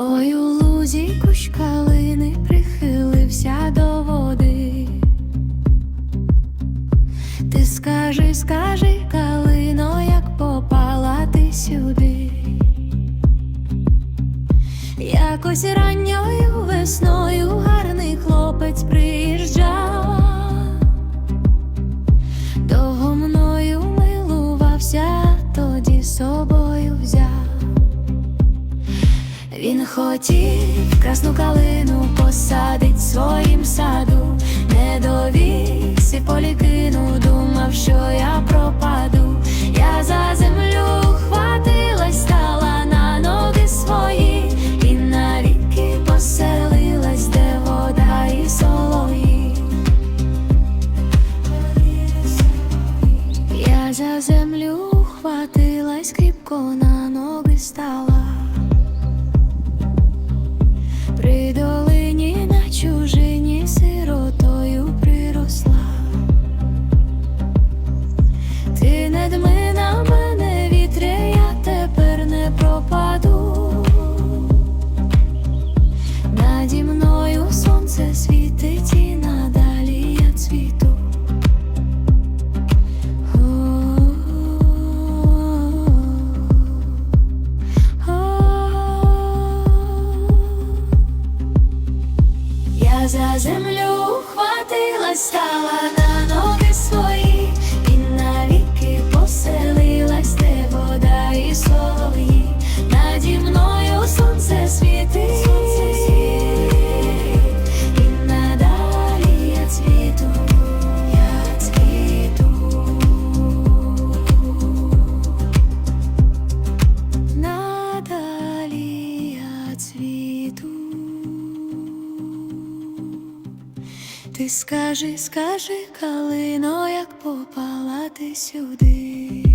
Ой, у лузі кущ калини прихилився до води. Ти скажи, скажи, калино, як попала ти сюди. Якось ранньою хотів красну калину посадить своїм саду, не довіз і полі кинув, думав, що я пропаду. Я за землю хватилась, стала на ноги свої, поселилась, де вода і солої. Я за землю хватилась, кріпко на ноги стала. За землю хватилась, стала на Ти скажи, скажи, калино, як попала ти сюди.